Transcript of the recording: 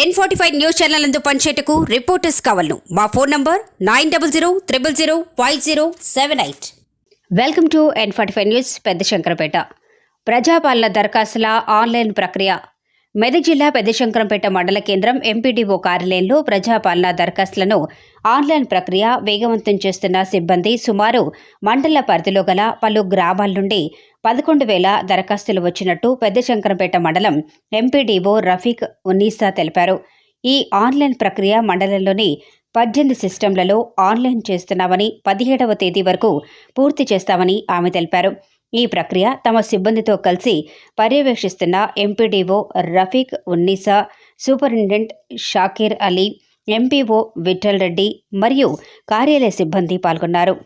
N forty five news channel అందు పనిచేయటకు reporters కావాలను. మా phone number nine double zero triple zero five zero seven eight welcome to N forty five news Pedda Shankarpet ప్రజాపాలన దరఖాస్తుల online ప్రక్రియ మెదక్ జిల్లా పెద్దశంకరంపేట మండల కేంద్రం ఎంపీడీఓ కార్యాలయంలో ప్రజాపాలన దరఖాస్తులను ఆన్లైన్ ప్రక్రియ వేగవంతం చేస్తున్న సిబ్బంది సుమారు మండల పరిధిలో గల పలు గ్రామాల నుండి పదకొండు వేల దరఖాస్తులు వచ్చినట్టు పెద్దశంకరంపేట మండలం ఎంపీడీఓ రఫీక్ ఉన్నీసా తెలిపారు. ఈ ఆన్లైన్ ప్రక్రియ మండలంలోని పద్దెనిమిది సిస్టంలలో ఆన్లైన్ చేస్తున్నామని పదిహేడవ తేదీ వరకు పూర్తి చేస్తామని ఆమె తెలిపారు. ఈ ప్రక్రియ తమ సిబ్బందితో కలిసి పర్యవేక్షిస్తున్న MPDO Rafiq Unnisa superintendent Shakir Ali MPO Vittal Reddy మరియు కార్యాలయ సిబ్బంది పాల్గొన్నారు.